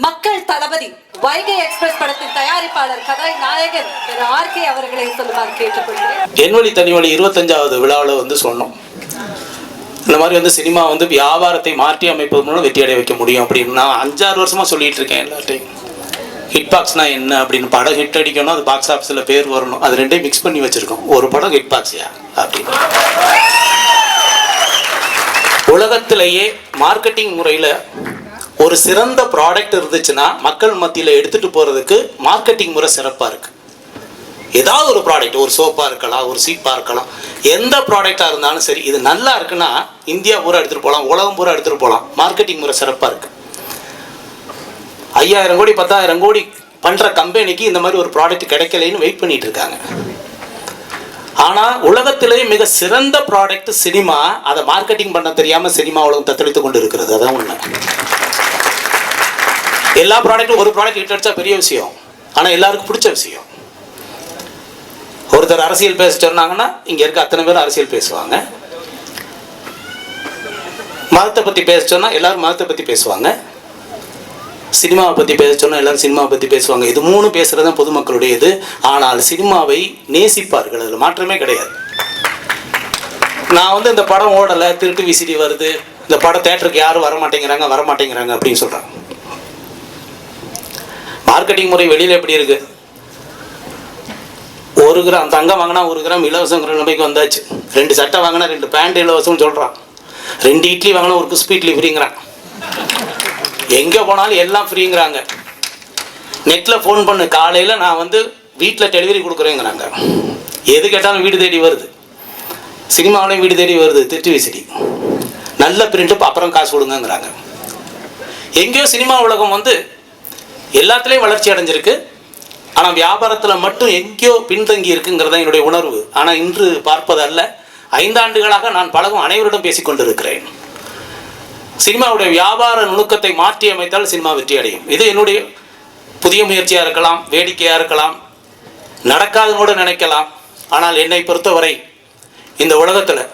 மக்கள் தளபதி வைகை எக்ஸ்பிரஸ் படத்தின் தயாரிப்பாளர் கதாநாயகன் திரு ஆர் கே அவர்களை சொல்லுமாறு கேட்டுக்கொள்கிறேன். என்வழி தனிவழி இருபத்தஞ்சாவது விழாவில் வந்து சொன்னோம். இந்த மாதிரி வந்து சினிமா வந்து வியாபாரத்தை மாற்றி அமைப்பது மூலம் வெற்றி அடைய வைக்க முடியும் அப்படின்னு நான் அஞ்சாறு வருஷமாக சொல்லிட்டு இருக்கேன் எல்லாத்தையும் ஹிட் பாக்ஸ்னா என்ன அப்படின்னு படம் ஹிட் அடிக்கணும் அது பாக்ஸ் ஆஃபீஸில் பேர் வரணும் அது ரெண்டையும் மிக்ஸ் பண்ணி வச்சுருக்கோம். ஒரு படம் ஹிட் பாக்ஸியா அப்படின்னு. உலகத்திலேயே மார்க்கெட்டிங் முறையில் ஒரு சிறந்த ப்ராடக்ட் இருந்துச்சுன்னா மக்கள் மத்தியில் எடுத்துகிட்டு போகிறதுக்கு மார்க்கெட்டிங் முறை சிறப்பாக இருக்குது ஏதாவது ஒரு ப்ராடக்ட் ஒரு சோப்பாக இருக்கலாம் ஒரு சீப்பாக இருக்கலாம் எந்த ப்ராடக்டாக இருந்தாலும் சரி இது நல்லா இருக்குன்னா இந்தியா பூரா எடுத்துகிட்டு போகலாம் உலகம் பூரா எடுத்துகிட்டு போகலாம் மார்க்கெட்டிங் முறை சிறப்பாக இருக்குது ஐயாயிரம் கோடி பத்தாயிரம் கோடி பண்ணுற கம்பெனிக்கு இந்த மாதிரி ஒரு ப்ராடக்ட் கிடைக்கலைன்னு வெயிட் பண்ணிட்டு இருக்காங்க. ஆனால் உலகத்திலேயே மிக சிறந்த ப்ராடக்ட் சினிமா அதை மார்க்கெட்டிங் பண்ண தெரியாமல் சினிமா உலகம் தத்தளித்து கொண்டு இருக்கிறது. அதான் உண்மை. எல்லா ப்ராடக்ட்டும் ஒரு ப்ராடக்ட் ஹிட் அடித்தா பெரிய விஷயம். ஆனால் எல்லாருக்கும் பிடிச்ச விஷயம். ஒருத்தர் அரசியல் பேச சொன்னாங்கன்னா இங்கே இருக்க அத்தனை பேர் அரசியல் பேசுவாங்க. மதத்தை பற்றி பேச சொன்னால் எல்லோரும் மதத்தை பற்றி பேசுவாங்க. சினிமாவை பற்றி பேச சொன்னால் எல்லோரும் சினிமாவை பற்றி பேசுவாங்க. இது மூணு பேசுகிறது தான் பொதுமக்களுடைய இது ஆனால் சினிமாவை நேசிப்பார்கள். அதில் மாற்றமே கிடையாது. நான் வந்து இந்த படம் ஓடலை. திருட்டு விசிடி வருது. இந்த படம் தேட்டருக்கு யாரும் வர மாட்டேங்கிறாங்க வர மாட்டேங்கிறாங்க அப்படின்னு சொல்கிறாங்க மார்க்கெட்டிங் முறை வெளியில் எப்படி இருக்கு? ஒரு கிராம் தங்கம் வாங்கினா ஒரு கிராம் இலவசங்கிற நிலைமைக்கு வந்தாச்சு. ரெண்டு சட்டை வாங்கினா ரெண்டு பேண்ட் இலவசம்னு சொல்கிறான் ரெண்டு இட்லி வாங்கினா ஒரு கிறிஸ்பி இட்லி ஃப்ரீங்கிறான் எங்கே போனாலும் எல்லாம் ஃப்ரீங்கிறாங்க நெட்டில் ஃபோன் பண்ணு. காலையில் நான் வந்து வீட்டில் டெலிவரி கொடுக்குறேங்கிறாங்க. எது கேட்டாலும் வீடு தேடி வருது. சினிமாவிலையும் வீடு தேடி வருது. திருச்சி விசிடி நல்ல பிரிண்ட்டு அப்புறம் காசு கொடுங்கங்கிறாங்க. எங்கேயோ சினிமா உலகம் வந்து எல்லாத்துலேயும் வளர்ச்சி அடைஞ்சிருக்கு. ஆனால் வியாபாரத்தில் மட்டும் எங்கேயோ பின்தங்கி இருக்குங்கிறது தான் என்னுடைய உணர்வு. ஆனால் இன்று பார்ப்பதல்ல. ஐந்தாண்டுகளாக நான் பழகும் அனைவரிடம் பேசிக்கொண்டிருக்கிறேன். சினிமாவுடைய வியாபார நுணுக்கத்தை மாற்றி அமைத்தால் சினிமா வெற்றி அடையும். இது என்னுடைய புதிய முயற்சியாக இருக்கலாம் வேடிக்கையாக இருக்கலாம் நடக்காதுன்னு கூட நினைக்கலாம். ஆனால் என்னை பொறுத்தவரை இந்த உலகத்தில்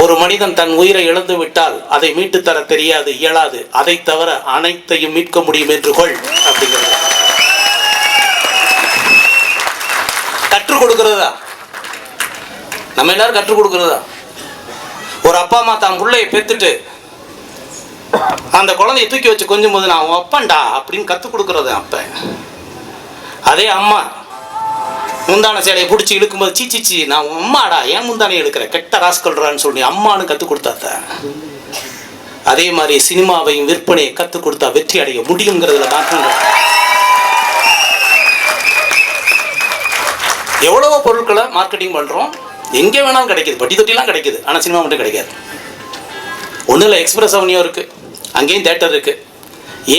ஒரு மனிதன் தன் உயிரை இழந்து விட்டால் அதை மீட்டு தர தெரியாது இயலாது. அதை தவிர அனைத்தையும் மீட்க முடியும் என்று கொள் அப்படிங்கிறது. கற்றுக் கொடுக்கிறதா? நம்ம எல்லாரும் கற்றுக் கொடுக்கிறதா? ஒரு அப்பா அம்மா தான் பிள்ளையை பெத்துட்டு அந்த குழந்தைய தூக்கி வச்சு கொஞ்சம் போது நான் உன் அப்பன்டா அப்படின்னு கற்றுக் கொடுக்கறது அப்ப? அதே அம்மா முந்தான சேலையை பிடிச்சி இழுக்கும்போது சீ சீச்சி நான் அம்மாடா ஏன் முந்தானை இழுக்கிறேன் கெட்ட ராஸ்கல்றான்னு சொல்லி அம்மானு கற்றுக் கொடுத்தாத்த. அதே மாதிரி சினிமாவையும் விற்பனையை கற்றுக் கொடுத்தா வெற்றி அடைய முடியுங்கிறதுல மாற்றம் இல்லை. எவ்வளவோ பொருட்களை மார்க்கெட்டிங் பண்ணுறோம் எங்கே வேணாலும் கிடைக்குது. பட்டி தொட்டிலாம் கிடைக்குது. ஆனால் சினிமா மட்டும் கிடைக்காது. ஒன்றும் இல்லை எக்ஸ்பிரஸ் அவனியோ இருக்குது அங்கேயும் தேட்டர் இருக்குது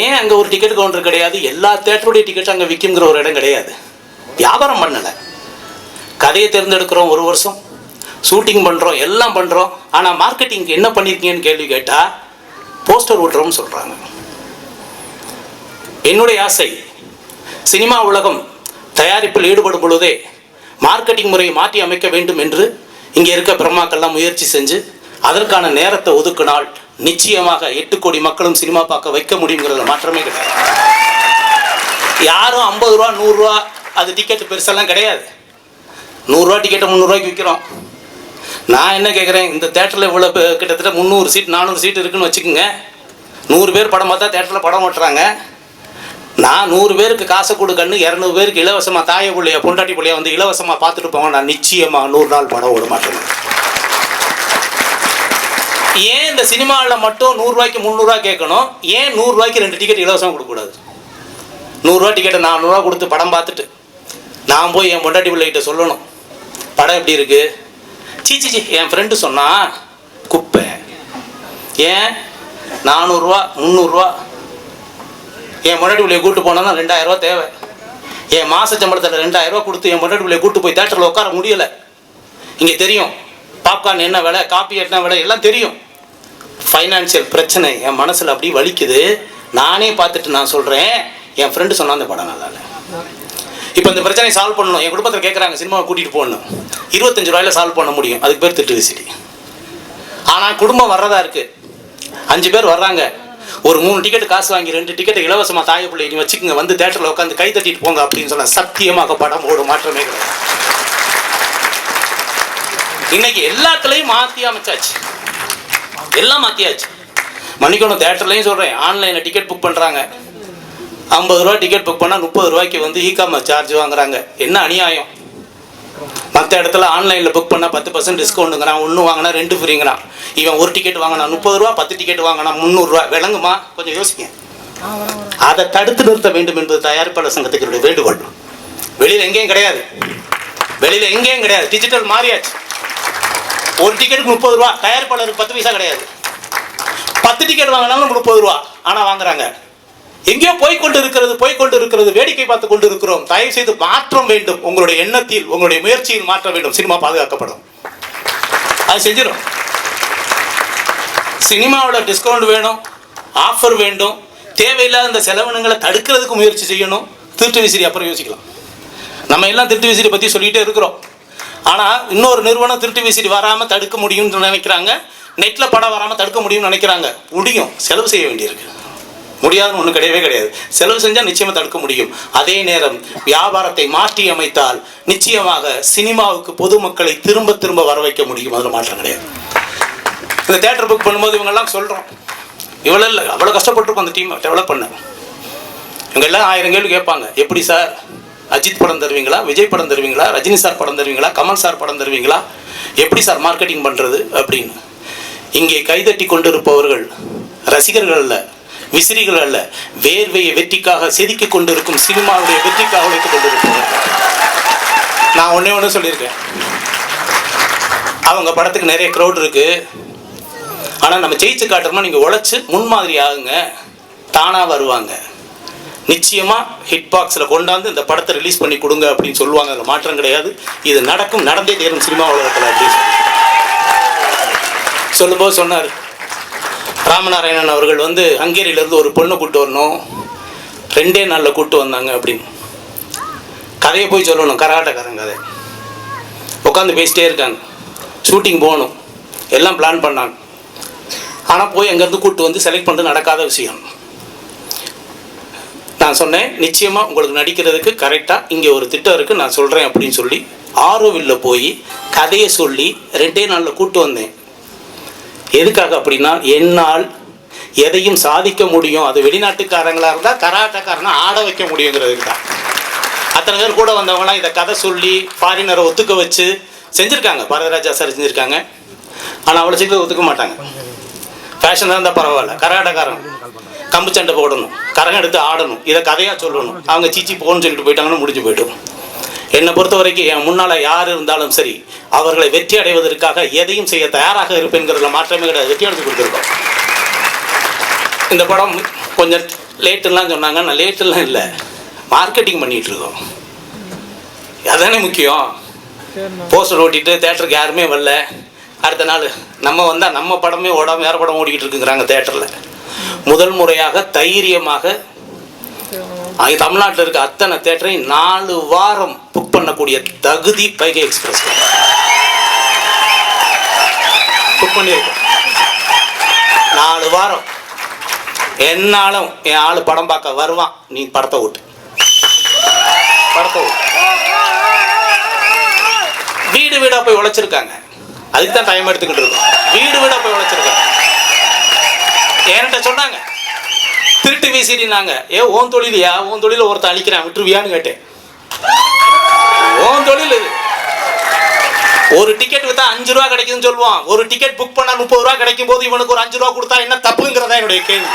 ஏன் அங்கே ஒரு டிக்கெட் கவுண்டர் கிடையாது? எல்லா தேட்டருடைய டிக்கெட்டும் அங்கே விற்குங்கிற ஒரு இடம் கிடையாது. வியாபாரம் பண்ணலை. கதையை தேர்ந்தெடுக்கிறோம் ஒரு வருஷம். ஷூட்டிங் பண்ணுறோம் எல்லாம் பண்ணுறோம் ஆனால் மார்க்கெட்டிங் என்ன பண்ணியிருக்கீங்கன்னு கேள்வி கேட்டால் போஸ்டர் ஓட்டுறோம்னு சொல்கிறாங்க என்னுடைய ஆசை சினிமா உலகம் தயாரிப்பில் ஈடுபடும் பொழுதே மார்க்கெட்டிங் முறையை மாற்றி அமைக்க வேண்டும் என்று இங்கே இருக்க பிரம்மாக்கள்லாம் முயற்சி செஞ்சு அதற்கான நேரத்தை ஒதுக்கினால் நிச்சயமாக எட்டு கோடி மக்களும் சினிமா பார்க்க வைக்க முடியுங்கிறதுல மாற்றமே கிடையாது. யாரும் ஐம்பது ரூபா நூறுரூவா அது டிக்கெட் பெருசெல்லாம் கிடையாது. நூறுரூவா டிக்கெட்டை முந்நூறுரூவாய்க்கு விற்கிறோம் நான் என்ன கேட்குறேன் இந்த தேட்டரில் இவ்வளோ கிட்டத்தட்ட முந்நூறு சீட் நானூறு சீட் இருக்குன்னு வச்சுக்கோங்க. நூறு பேர் படம் பார்த்தா தேட்டரில் படம் ஓட்டுறாங்க. நான் நூறு பேருக்கு காசை கொடுக்கன்னு இரநூறு பேருக்கு இலவசமாக தாய பிள்ளைய பொண்டாட்டி பிள்ளைய வந்து இலவசமாக பார்த்துட்டு போவேன் நான் நிச்சயமாக நூறு நாள் படம் விட மாட்டேன். ஏன் இந்த சினிமாவில் மட்டும் நூறுரூவாய்க்கு முந்நூறுரூவா கேட்கணும்? ஏன் நூறுரூவாய்க்கு ரெண்டு டிக்கெட் இலவசமாக கொடுக்கக்கூடாது? நூறுரூவா டிக்கெட்டை நானூறுரூவா கொடுத்து படம் பார்த்துட்டு நான் போய் என் பொண்டாட்டி பிள்ளைகிட்ட சொல்லணும். படம் எப்படி இருக்கு? சீ சீ என் ஃப்ரெண்டு சொன்னா குப்பை. ஏன்? நானூறுரூவா முந்நூறுரூவா என் பொண்டாட்டி பிள்ளைய கூட்டு போனால் ரெண்டாயிரரூவா தேவை. என் மாச சம்பளத்தில் ரெண்டாயிரரூவா கொடுத்து என் பொண்டாட்டி பிள்ளைய கூட்டு போய் தேட்டரில் உட்கார முடியலை. இங்கே தெரியும். பாப்கார்ன் என்ன விலை காப்பி என்ன விலை எல்லாம் தெரியும். ஃபைனான்சியல் பிரச்சனை என் மனசில் அப்படி வலிக்குது. நானே பார்த்துட்டு நான் சொல்கிறேன் என் ஃப்ரெண்டு சொன்னால் அந்த படம் நல்லா இல்லை இப்போ இந்த பிரச்சனையை சால்வ் பண்ணணும். என் குடும்பத்தில் கேட்குறாங்க சினிமாவை கூட்டிகிட்டு போகணும் இருபத்தஞ்சு ரூபாயில சால்வ் பண்ண முடியும். அதுக்கு பேர் திட்டு விசிடி ஆனால் குடும்பம் வர்றதா இருக்குது அஞ்சு பேர் வர்றாங்க. ஒரு மூணு டிக்கெட் காசு வாங்கி ரெண்டு டிக்கெட் இலவசமாக தாய பிள்ளை நீ வச்சுக்கோங்க. வந்து தேட்டரில் உட்காந்து கை தட்டிட்டு போங்க அப்படின்னு சொன்ன சத்தியமாக படம் ஒரு மாற்றமே கிடையாது. இன்னைக்கு எல்லாத்துலேயும் மாற்றி அமைச்சாச்சு. எல்லாம் மாற்றியாச்சு மன்னிக்கணும் தேட்டர்லையும் சொல்கிறேன் ஆன்லைனில் டிக்கெட் புக் பண்ணுறாங்க ஐம்பது ரூபா டிக்கெட் புக் பண்ணால் முப்பது ரூபாய்க்கு வந்து இ காமர்ஸ் சார்ஜ் வாங்குறாங்க. என்ன அநியாயம்? மற்ற இடத்துல ஆன்லைனில் புக் பண்ணால் பத்து பர்சன்ட் டிஸ்கவுண்ட்டுங்கிறான் ஒன்று வாங்கினா ரெண்டு ஃப்ரீங்கிறான் இவன் ஒரு டிக்கெட் வாங்கினா முப்பது ரூபா பத்து டிக்கெட் வாங்கினா முந்நூறுரூவா விளங்குமா? கொஞ்சம் யோசிங்க. அதை தடுத்து நிறுத்த வேண்டும் என்பது தயாரிப்பாளர் சங்கத்துக்கு வேண்டுகோள். வெளியில் எங்கேயும் கிடையாது. வெளியில் எங்கேயும் கிடையாது. டிஜிட்டல் மாறியாச்சு. ஒரு டிக்கெட்டுக்கு முப்பது ரூபா தயாரிப்பாளருக்கு பத்து பைசா கிடையாது. பத்து டிக்கெட் வாங்கினாலும் முப்பது ரூபா ஆனால் வாங்குறாங்க. எங்கேயோ போய்கொண்டு இருக்கிறது போய்கொண்டு இருக்கிறது வேடிக்கை பார்த்து கொண்டு இருக்கிறோம் தயவு செய்து மாற்றம் வேண்டும். உங்களுடைய எண்ணத்தில் உங்களுடைய முயற்சியில் மாற்ற வேண்டும். சினிமா பாதுகாக்கப்படும். அது செஞ்சிடும் சினிமாவில் டிஸ்கவுண்ட் வேணும் ஆஃபர் வேண்டும். தேவையில்லாத இந்த செலவினங்களை தடுக்கிறதுக்கு முயற்சி செய்யணும். திருட்டு விசிறி அப்புறம் யோசிக்கலாம். நம்ம எல்லாம் திருட்டு விசிறி பற்றி சொல்லிகிட்டே இருக்கிறோம். ஆனால் இன்னொரு நிறுவனம் திருட்டு விசிறி வராமல் தடுக்க முடியும்னு நினைக்கிறாங்க. நெட்டில் படம் வராமல் தடுக்க முடியும்னு நினைக்கிறாங்க. முடியும். செலவு செய்ய வேண்டியிருக்கு. முடியாதுன்னு ஒன்றும் கிடையவே கிடையாது. செலவு செஞ்சால் நிச்சயமாக தடுக்க முடியும். அதே நேரம் வியாபாரத்தை மாற்றி அமைத்தால் நிச்சயமாக சினிமாவுக்கு பொதுமக்களை திரும்ப திரும்ப வர வைக்க முடியும். அதில் மாற்றம் கிடையாது. இந்த தேட்டர் புக் பண்ணும்போது இவங்கெல்லாம் சொல்கிறோம் இவ்வளோ இல்லை அவ்வளோ கஷ்டப்பட்டுருக்கோம் அந்த டீமை டெவலப் பண்ண. இவங்க எல்லாம் ஆயிரம் கேள்வி கேட்பாங்க. எப்படி சார்? அஜித் படம் தருவீங்களா? விஜய் படம் தருவீங்களா? ரஜினி சார் படம் தருவீங்களா? கமல் சார் படம் தருவீங்களா? எப்படி சார் மார்க்கெட்டிங் பண்ணுறது அப்படின்னு. இங்கே கைதட்டி கொண்டிருப்பவர்கள் ரசிகர்கள் அல்ல விசிறிகள் அல்ல வேர்வையை வெற்றிக்காக செதுக்கிக் கொண்டிருக்கும் சினிமாவுடைய வெற்றிக்காக உழைத்துக் கொண்டிருக்கும் நான் ஒண்ணே ஒன்று சொல்லியிருக்கேன். அவங்க படத்துக்கு நிறைய க்ரௌட் இருக்கு. ஆனால் நம்ம ஜெயிச்சு காட்டுறோம்னா நீங்கள் உழைச்சி முன்மாதிரி ஆகுங்க. தானாக வருவாங்க. நிச்சயமாக ஹிட் பாக்ஸில் கொண்டாந்து இந்த படத்தை ரிலீஸ் பண்ணி கொடுங்க அப்படின்னு சொல்லுவாங்க. அதில் மாற்றம் கிடையாது. இது நடக்கும் நடந்தே தேரும் சினிமா உலகத்தில் அப்படின்னு. சொல்லும்போது சொன்னார் ராமநாராயணன் அவர்கள் வந்து ஹங்கேரியிலேருந்து ஒரு பொண்ணை கூட்டு வரணும். ரெண்டே நாளில் கூட்டு வந்தாங்க அப்படின்னு. கதையை போய் சொல்லணும் கரகாட்டக்காரன் கதை. உட்காந்து பேசிட்டே இருக்காங்க. ஷூட்டிங் போகணும். எல்லாம் பிளான் பண்ணாங்க. ஆனால் போய் அங்கேருந்து கூட்டு வந்து செலக்ட் பண்ணுறது நடக்காத விஷயம். நான் சொன்னேன் நிச்சயமாக உங்களுக்கு நடிக்கிறதுக்கு கரெக்டாக இங்கே ஒரு திட்டம் இருக்குது நான் சொல்கிறேன் அப்படின்னு சொல்லி ஆரோவில்ல போய் கதையை சொல்லி ரெண்டே நாளில் கூட்டு வந்தேன். எதுக்காக அப்படின்னா என்னால் எதையும் சாதிக்க முடியும். அது வெளிநாட்டுக்காரங்களாக இருந்தால் கராட்டக்காரனை ஆட வைக்க முடியுங்கிறதுக்கு தான். அத்தனை பேர் கூட வந்தவங்களாம் இதை கதை சொல்லி ஃபாரினரை ஒத்துக்க வச்சு செஞ்சுருக்காங்க. பரதராஜா சார் செஞ்சுருக்காங்க. ஆனால் அவ்வளோ சீக்கிரம் ஒத்துக்க மாட்டாங்க. ஃபேஷனாக இருந்தால் பரவாயில்ல. கராட்டக்காரன் கம்பு சண்டை போடணும். கரகம் எடுத்து ஆடணும். இதை கதையாக சொல்லணும். அவங்க சீச்சி போகணும்னு சொல்லிட்டு போயிட்டாங்கன்னு முடிஞ்சு போயிடும். என்னை பொறுத்த வரைக்கும் என் முன்னால் யார் இருந்தாலும் சரி அவர்களை வெற்றி அடைவதற்காக எதையும் செய்ய தயாராக இருப்பேங்கிறதுல மாற்றமே கிடையாது. வெற்றி அடைஞ்சு கொடுத்துருக்கோம். இந்த படம் கொஞ்சம் லேட்டுலாம் சொன்னாங்க. நான் லேட்டுலாம் இல்லை. மார்க்கெட்டிங் பண்ணிட்டு இருக்கோம். அதானே முக்கியம். போஸ்டர் ஓட்டிட்டு தேட்டருக்கு யாருமே வரல. அடுத்த நாள் நம்ம வந்தால் நம்ம படமே ஓடாம வேற படம் ஓடிக்கிட்டு இருக்குங்கிறாங்க தேட்டரில் முதல் முறையாக தைரியமாக அங்கே தமிழ்நாட்டில் இருக்க அத்தனை தேட்டரையும் நாலு வாரம் புக் பண்ணக்கூடிய தகுதி வைகை எக்ஸ்பிரஸ் புக் பண்ணியிருக்கோம் நாலு வாரம். என்னாலும் என் ஆள் படம் பார்க்க வருவான். நீ படத்தை ஓட்டு. படத்தை ஓட்டு. வீடு வீடா போய் உழைச்சிருக்காங்க. அதுக்கு தான் டைம் எடுத்துக்கிட்டு இருக்கோம். வீடு வீடா போய் உழைச்சிருக்காங்க. என்கிட்ட சொன்னாங்க. திருட்டு வீசினாங்க ஏ ஓன் தொழிலியா? ஓன் தொழில ஒருத்தன் அழிக்கிறான். விட்டுருவியான்னு கேட்டேன். ஓன் தொழில். இது ஒரு டிக்கெட் வித்தா அஞ்சு ரூபா கிடைக்குதுன்னு சொல்லுவான். ஒரு டிக்கெட் புக் பண்ணா முப்பது ரூபா கிடைக்கும் போது இவனுக்கு ஒரு அஞ்சு ரூபா கொடுத்தா என்ன தப்புங்கிறதா என்னுடைய கேள்வி.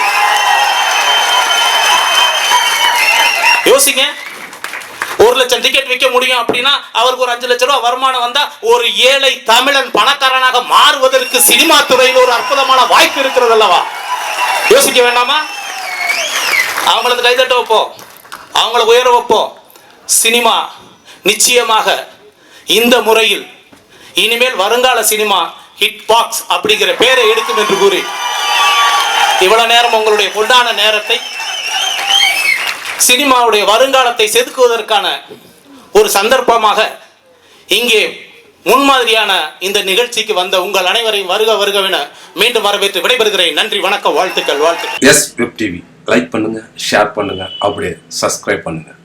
யோசிங்க. ஒரு லட்சம் டிக்கெட் விற்க முடியும் அப்படின்னா அவருக்கு ஒரு அஞ்சு லட்சம் ரூபாய் வருமானம் வந்தா ஒரு ஏழை தமிழன் பணக்காரனாக மாறுவதற்கு சினிமா துறையில் ஒரு அற்புதமான வாய்ப்பு இருக்கிறது அல்லவா? யோசிக்க வேண்டாமா? அவங்களுக்கு கைதட்ட வைப்போம். அவங்கள உயர வைப்போம். சினிமா நிச்சயமாக இந்த முறையில் இனிமேல் வருங்கால சினிமா ஹிட் பாக்ஸ் அப்படிங்கிற பேரை எடுக்கும் என்று கூறி இவ்வளவு நேரம் உங்களுடைய பொண்டான நேரத்தை சினிமாவுடைய வருங்காலத்தை செதுக்குவதற்கான ஒரு சந்தர்ப்பமாக இங்கே முன்மாதிரியான இந்த நிகழ்ச்சிக்கு வந்த உங்கள் அனைவரையும் வருக வருகவென மீண்டும் வரவேற்று விடைபெறுகிறேன். நன்றி வணக்கம் வாழ்த்துக்கள் வாழ்த்துக்கள். எஸ் வெப் டிவி லைக் பண்ணுங்கள் ஷேர் பண்ணுங்கள் அப்படியே சப்ஸ்கிரைப் பண்ணுங்கள்